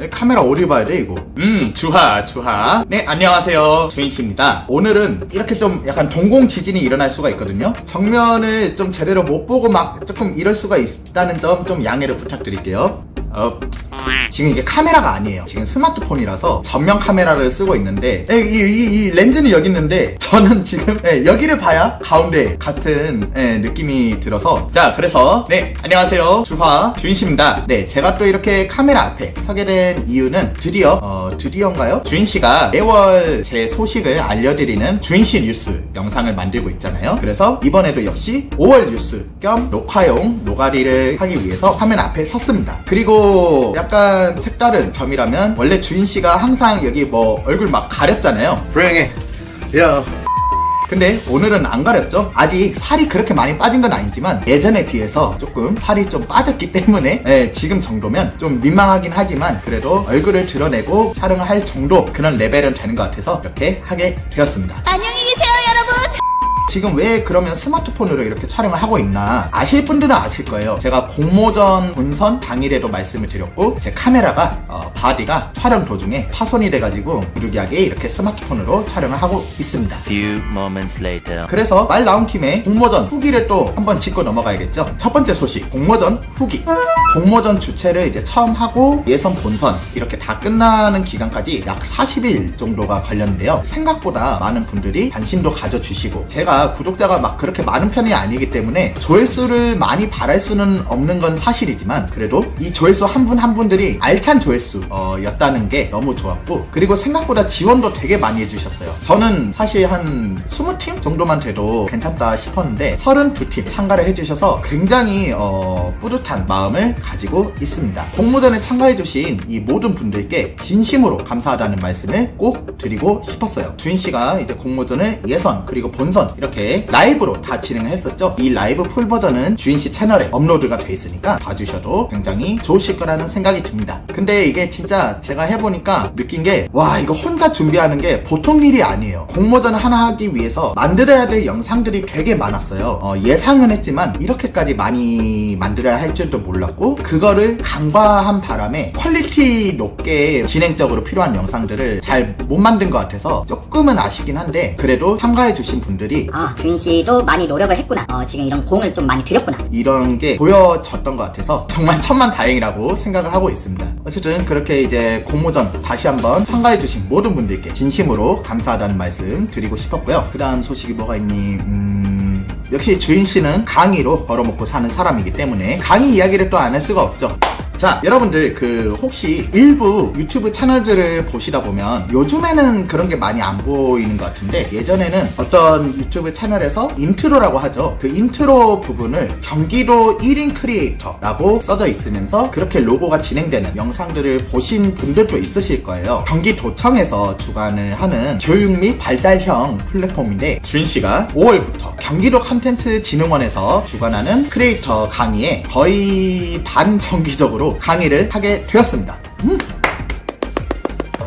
에, 카메라 어디 봐야 돼 이거? 음 주하 주하. 네 안녕하세요. 주인씨입니다. 오늘은 이렇게 좀 약간 동공 지진이 일어날 수가 있거든요. 정면을 좀 제대로 못 보고 막 조금 이럴 수가 있다는 점 좀 양해를 부탁드릴게요 어, 지금 이게 카메라가 아니에요. 지금 스마트폰이라서 전면 카메라를 쓰고 있는데 에, 이, 이- 이 렌즈는 여기 있는데 저는 지금 에, 여기를 봐야 가운데 같은 에, 느낌이 들어서 자 그래서 네 안녕하세요 주화 주인씨입니다. 네 제가 또 이렇게 카메라 앞에 서게 된 이유는 드디어 어, 드디어인가요? 주인씨가 매월 제 소식을 알려드리는 주인씨 뉴스 영상을 만들고 있잖아요. 그래서 이번에도 역시 5월 뉴스 겸 녹화용 노가리를 하기 위해서 화면 앞에 섰습니다. 그리고 약간 색다른 점이라면 원래 주인 씨가 항상 여기 뭐 얼굴 막 가렸잖아요. 불행해. 야, 근데 오늘은 안 가렸죠? 아직 살이 그렇게 많이 빠진 건 아니지만 예전에 비해서 조금 살이 좀 빠졌기 때문에 예, 지금 정도면 좀 민망하긴 하지만 그래도 얼굴을 드러내고 촬영을 할 정도 그런 레벨은 되는 것 같아서 이렇게 하게 되었습니다. 여러분. 지금 왜 그러면 스마트폰으로 이렇게 촬영을 하고 있나 아실 분들은 아실 거예요 제가 공모전 본선 당일에도 말씀을 드렸고 제 카메라가 어, 바디가 촬영 도중에 파손이 돼가지고 부득이하게 이렇게 스마트폰으로 촬영을 하고 있습니다 Few moments later. 그래서 말 나온 김에 공모전 후기를 또 한번 짚고 넘어가야겠죠. 첫 번째 소식, 공모전 후기. 공모전 주최를 이제 처음 하고 예선 본선 이렇게 다 끝나는 기간까지 약 40일 정도가 걸렸는데요. 생각보다 많은 분들이 관심도 가져주시고 제가 구독자가 막 그렇게 많은 편이 아니기 때문에 조회수를 많이 바랄 수는 없는 건 사실이지만 그래도 이 조회수 한 분 한 분들이 알찬 조회수 어, 였다는 게 너무 좋았고 그리고 생각보다 지원도 되게 많이 해주셨어요. 저는 사실 한 20팀 정도만 돼도 괜찮다 싶었는데 32팀 참가를 해주셔서 굉장히 어, 뿌듯한 마음을 가지고 있습니다. 공모전에 참가해주신 이 모든 분들께 진심으로 감사하다는 말씀을 꼭 드리고 싶었어요. 주인 씨가 이제 공모전을 예선 그리고 본선 이렇게 라이브로 다 진행을 했었죠. 이 라이브 풀 버전은 주인 씨 채널에 업로드가 돼 있으니까 봐주셔도 굉장히 좋으실 거라는 생각이 듭니다. 근데 이게 진짜 제가 해보니까 느낀 게 와 이거 혼자 준비하는 게 보통 일이 아니에요. 공모전 하나 하기 위해서 만들어야 될 영상들이 되게 많았어요. 어, 예상은 했지만 이렇게까지 많이 만들어야 할 줄도 몰랐고 그거를 간과한 바람에 퀄리티 높게 진행적으로 필요한 영상들을 잘 못 만든 것 같아서 조금은 아쉽긴 한데 그래도 참가해 주신 분들이 아, 주인 씨도 많이 노력을 했구나. 어, 지금 이런 공을 좀 많이 들였구나. 이런 게 보여졌던 것 같아서 정말 천만 다행이라고 생각을 하고 있습니다. 어쨌든 그렇게 이제 공모전 다시 한번 참가해주신 모든 분들께 진심으로 감사하다는 말씀 드리고 싶었고요. 그 다음 소식이 뭐가 있니? 음... 역시 주인 씨는 강의로 벌어먹고 사는 사람이기 때문에 강의 이야기를 또 안 할 수가 없죠. 자, 여러분들 그 혹시 일부 유튜브 채널들을 보시다 보면 요즘에는 그런 게 많이 안 보이는 것 같은데 예전에는 어떤 유튜브 채널에서 인트로라고 하죠. 그 인트로 부분을 경기도 1인 크리에이터라고 써져 있으면서 그렇게 로고가 진행되는 영상들을 보신 분들도 있으실 거예요. 경기도청에서 주관을 하는 교육 및 발달형 플랫폼인데 준 씨가 5월부터 경기도 컨텐츠 진흥원에서 주관하는 크리에이터 강의에 거의 반정기적으로 강의를 하게 되었습니다. 음.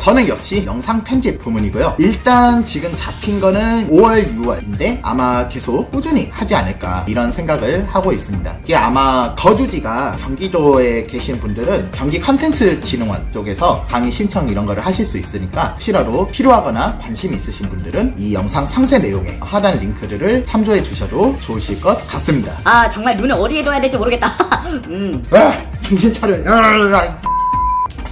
저는 역시 영상 편집 부문이고요. 일단 지금 잡힌 거는 5월, 6월인데 아마 계속 꾸준히 하지 않을까 이런 생각을 하고 있습니다. 이게 아마 거주지가 경기도에 계신 분들은 경기 컨텐츠 진흥원 쪽에서 강의 신청 이런 거를 하실 수 있으니까 혹시라도 필요하거나 관심 있으신 분들은 이 영상 상세 내용에 하단 링크들을 참조해 주셔도 좋으실 것 같습니다. 아, 정말 눈을 어디에 둬야 될지 모르겠다. 음. 아, 정신 차려. 아,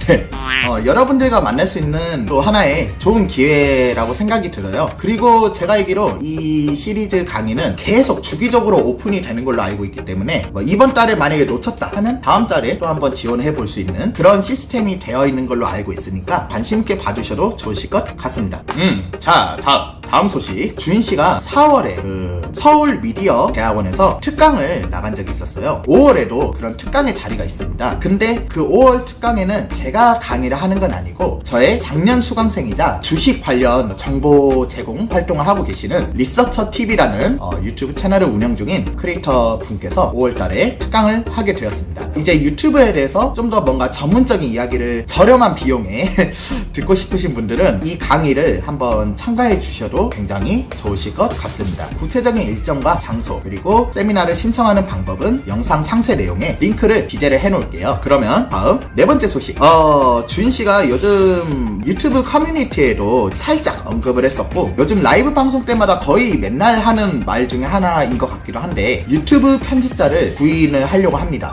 네. 어, 여러분들과 만날 수 있는 또 하나의 좋은 기회라고 생각이 들어요. 그리고 제가 알기로 이 시리즈 강의는 계속 주기적으로 오픈이 되는 걸로 알고 있기 때문에 뭐 이번 달에 만약에 놓쳤다 하면 다음 달에 또 한번 지원해 볼 수 있는 그런 시스템이 되어 있는 걸로 알고 있으니까 관심 있게 봐주셔도 좋으실 것 같습니다. 음, 자, 다음. 다음 소식. 주인 씨가 4월에 그 서울 미디어 대학원에서 특강을 나간 적이 있었어요. 5월에도 그런 특강의 자리가 있습니다. 근데 그 5월 특강에는 제가 강의를 하는 건 아니고 저의 작년 수강생이자 주식 관련 정보 제공 활동을 하고 계시는 리서처 TV라는 어, 유튜브 채널을 운영 중인 크리에이터 분께서 5월 달에 특강을 하게 되었습니다. 이제 유튜브에 대해서 좀 더 뭔가 전문적인 이야기를 저렴한 비용에 듣고 싶으신 분들은 이 강의를 한번 참가해 주셔도 것도 굉장히 좋으실 것 같습니다. 구체적인 일정과 장소 그리고 세미나를 신청하는 방법은 영상 상세 내용에 링크를 기재를 해놓을게요. 그러면 다음 네 번째 소식. 어, 주인 씨가 요즘 유튜브 커뮤니티에도 살짝 언급을 했었고 요즘 라이브 방송 때마다 거의 맨날 하는 말 중에 하나인 것 같기도 한데 유튜브 편집자를 구인을 하려고 합니다.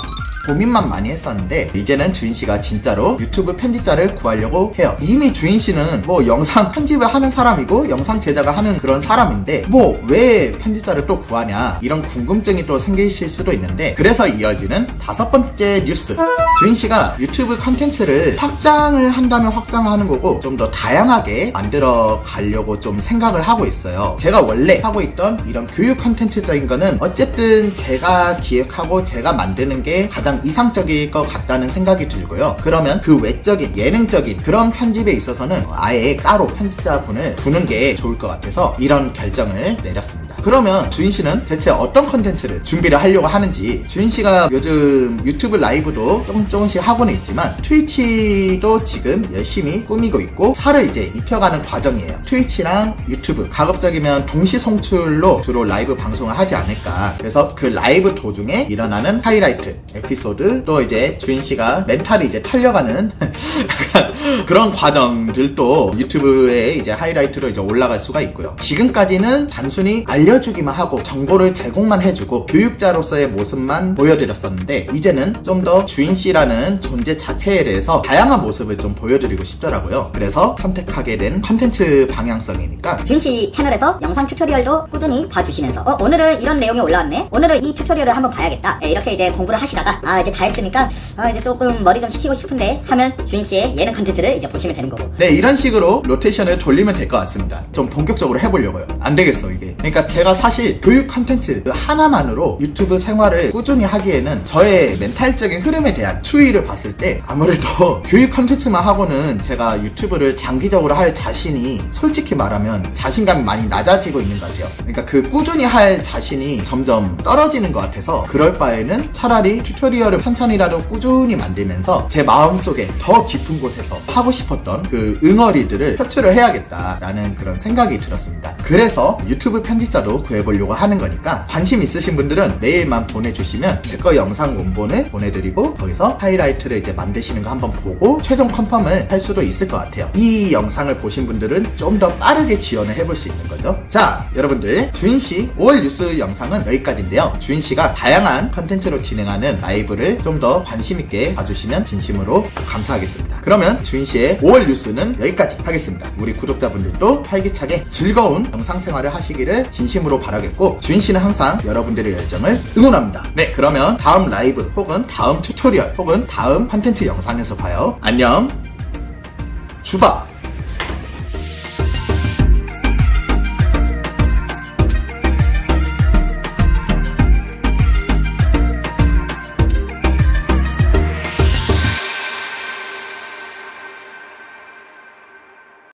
고민만 많이 했었는데 이제는 주인 씨가 진짜로 유튜브 편집자를 구하려고 해요. 이미 주인 씨는 뭐 영상 편집을 하는 사람이고 영상 제작을 하는 그런 사람인데 뭐 왜 편집자를 또 구하냐 이런 궁금증이 또 생기실 수도 있는데 그래서 이어지는 다섯 번째 뉴스. 주인 씨가 유튜브 컨텐츠를 확장을 한다면 확장하는 거고 좀 더 다양하게 만들어 가려고 좀 생각을 하고 있어요. 제가 원래 하고 있던 이런 교육 컨텐츠적인 거는 어쨌든 제가 기획하고 제가 만드는 게 가장 이상적일 것 같다는 생각이 들고요. 그러면 그 외적인 예능적인 그런 편집에 있어서는 아예 따로 편집자분을 두는 게 좋을 것 같아서 이런 결정을 내렸습니다. 그러면 주인 씨는 대체 어떤 컨텐츠를 준비를 하려고 하는지 주인 씨가 요즘 유튜브 라이브도 조금 조금씩 하고는 있지만 트위치도 지금 열심히 꾸미고 있고 살을 이제 입혀가는 과정이에요. 트위치랑 유튜브 가급적이면 동시 송출로 주로 라이브 방송을 하지 않을까. 그래서 그 라이브 도중에 일어나는 하이라이트 에피소드 또 이제 주인 씨가 멘탈이 이제 털려가는 그런 과정들도 유튜브에 이제 하이라이트로 이제 올라갈 수가 있고요. 지금까지는 단순히 알려 주기만 하고 정보를 제공만 해주고 교육자로서의 모습만 보여드렸었는데 이제는 좀 더 주인 씨라는 존재 자체에 대해서 다양한 모습을 좀 보여드리고 싶더라고요. 그래서 선택하게 된 컨텐츠 방향성이니까 주인 씨 채널에서 영상 튜토리얼도 꾸준히 봐주시면서 어, 오늘은 이런 내용이 올라왔네 오늘은 이 튜토리얼을 한번 봐야겠다 예, 이렇게 이제 공부를 하시다가 아 이제 다 했으니까 아 이제 조금 머리 좀 식히고 싶은데 하면 주인 씨의 예능 컨텐츠를 이제 보시면 되는 거고 네, 이런 식으로 로테이션을 돌리면 될 것 같습니다. 좀 본격적으로 해보려고요. 안 되겠어, 이게. 그러니까 제가 사실 교육 컨텐츠 하나만으로 유튜브 생활을 꾸준히 하기에는 저의 멘탈적인 흐름에 대한 추이를 봤을 때 아무래도 교육 컨텐츠만 하고는 제가 유튜브를 장기적으로 할 자신이 솔직히 말하면 자신감이 많이 낮아지고 있는 것 같아요. 그러니까 그 꾸준히 할 자신이 점점 떨어지는 것 같아서 그럴 바에는 차라리 튜토리얼을 천천히라도 꾸준히 만들면서 제 마음속에 더 깊은 곳에서 하고 싶었던 그 응어리들을 표출을 해야겠다라는 그런 생각이 들었습니다. 그래서 유튜브 편집자도 구해보려고 하는 거니까 관심 있으신 분들은 메일만 보내주시면 제 거 영상 원본을 보내드리고 거기서 하이라이트를 이제 만드시는 거 한번 보고 최종 컨펌을 할 수도 있을 것 같아요. 이 영상을 보신 분들은 좀 더 빠르게 지원을 해볼 수 있는 거죠. 자, 여러분들 주인 씨 5월 뉴스 영상은 여기까지인데요. 주인 씨가 다양한 컨텐츠로 진행하는 라이브를 좀 더 관심 있게 봐주시면 진심으로 감사하겠습니다. 그러면 주인씨의 5월 뉴스는 여기까지 하겠습니다. 우리 구독자분들도 활기차게 즐거운 영상 생활을 하시기를 진심으로 바라겠고 주인씨는 항상 여러분들의 열정을 응원합니다. 네, 그러면 다음 라이브 혹은 다음 튜토리얼 혹은 다음 컨텐츠 영상에서 봐요. 안녕. 주바